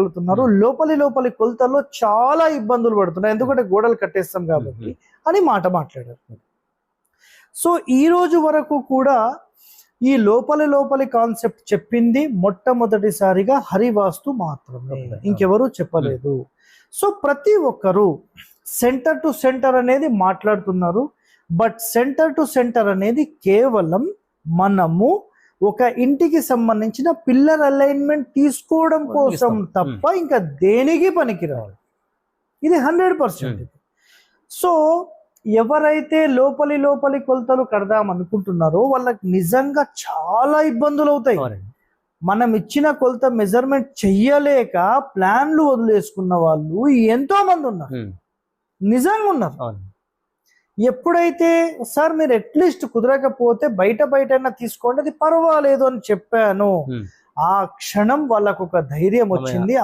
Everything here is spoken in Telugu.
వెళ్తున్నారు లోపలి లోపలి కొలతల్లో చాలా ఇబ్బందులు పడుతున్నాయి. ఎందుకంటే గోడలు కట్టేస్తాం కాబట్టి అని మాట మాట్లాడారు. సో ఈ రోజు వరకు కూడా ఈ లోపలి లోపలి కాన్సెప్ట్ చెప్పింది మొట్టమొదటిసారిగా హరివాస్తు మాత్రమే. ఇంకెవరు చెప్పలేదు. సో ప్రతి ఒక్కరు సెంటర్ టు సెంటర్ అనేది మాట్లాడుతున్నారు. బట్ సెంటర్ టు సెంటర్ అనేది కేవలం మనము ఒక ఇంటికి సంబంధించిన పిల్లర్ అలైన్మెంట్ తీసుకోవడం కోసం. తప్ప ఇంకా దేనికి పనికిరాదు ఇది హండ్రెడ్ పర్సెంట్. సో ఎవరైతే లోపలి లోపలి కొలతలు కడదాం అనుకుంటున్నారో వాళ్ళకి నిజంగా చాలా ఇబ్బందులు అవుతాయి. మనం ఇచ్చిన కొలత మెజర్మెంట్ చెయ్యలేక ప్లాన్లు వదిలేసుకున్న వాళ్ళు ఎంతో మంది ఉన్నారు. నిజంగా ఉన్నారు. ఎప్పుడైతే సార్ మీరు అట్లీస్ట్ కుదరకపోతే బయట బయట తీసుకోండి అది పర్వాలేదు అని చెప్పాను. ఆ క్షణం వాళ్ళకు ఒక ధైర్యం వచ్చింది.